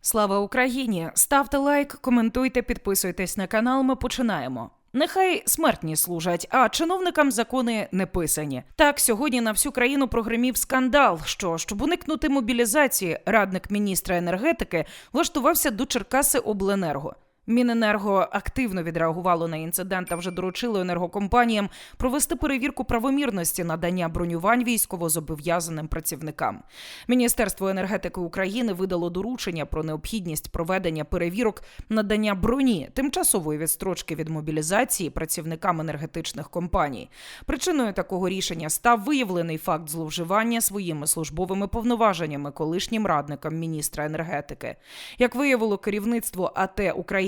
Слава Україні! Ставте лайк, коментуйте, підписуйтесь на канал. Ми починаємо. Нехай смертні служать, а чиновникам закони не писані. Так сьогодні на всю країну прогримів скандал. Що щоб уникнути мобілізації, радник міністра енергетики влаштувався до Черкаси Обленерго. Міненерго активно відреагувало на інцидент та вже доручило енергокомпаніям провести перевірку правомірності надання бронювань військовозобов'язаним працівникам. Міністерство енергетики України видало доручення про необхідність проведення перевірок надання броні тимчасової відстрочки від мобілізації працівникам енергетичних компаній. Причиною такого рішення став виявлений факт зловживання своїми службовими повноваженнями колишнім радником міністра енергетики. Як виявило керівництво АТ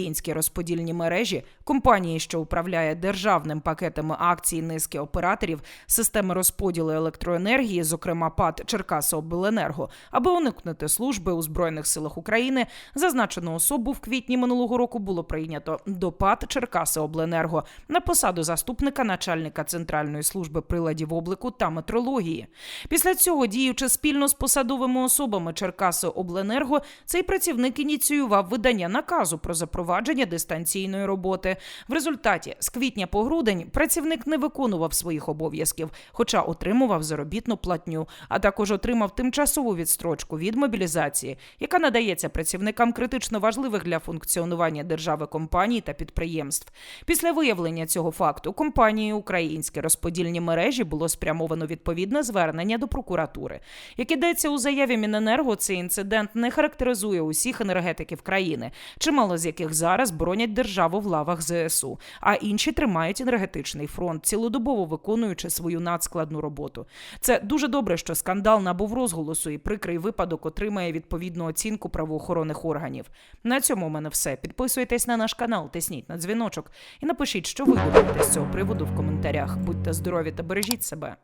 Українські розподільні мережі, компанії, що управляє державним пакетами акцій низки операторів системи розподілу електроенергії, зокрема ПАД Черкасиобленерго, аби уникнути служби у збройних силах України, зазначену особу в квітні минулого року було прийнято до ПАД Черкасиобленерго на посаду заступника начальника центральної служби приладів обліку та метрології. Після цього, діючи спільно з посадовими особами Черкасиобленерго, цей працівник ініціював видання наказу про запровадження дистанційної роботи. В результаті з квітня по грудень працівник не виконував своїх обов'язків, хоча отримував заробітну платню, а також отримав тимчасову відстрочку від мобілізації, яка надається працівникам критично важливих для функціонування держави компаній та підприємств. Після виявлення цього факту компанії українські розподільні мережі було спрямовано відповідне звернення до прокуратури. Як ідеться у заяві Міненерго, цей інцидент не характеризує усіх енергетиків країни, чимало з яких зараз боронять державу в лавах ЗСУ, а інші тримають енергетичний фронт, цілодобово виконуючи свою надскладну роботу. Це дуже добре, що скандал набув розголосу і прикрий випадок отримає відповідну оцінку правоохоронних органів. На цьому у мене все. Підписуйтесь на наш канал, тисніть на дзвіночок і напишіть, що ви думаєте з цього приводу в коментарях. Будьте здорові та бережіть себе.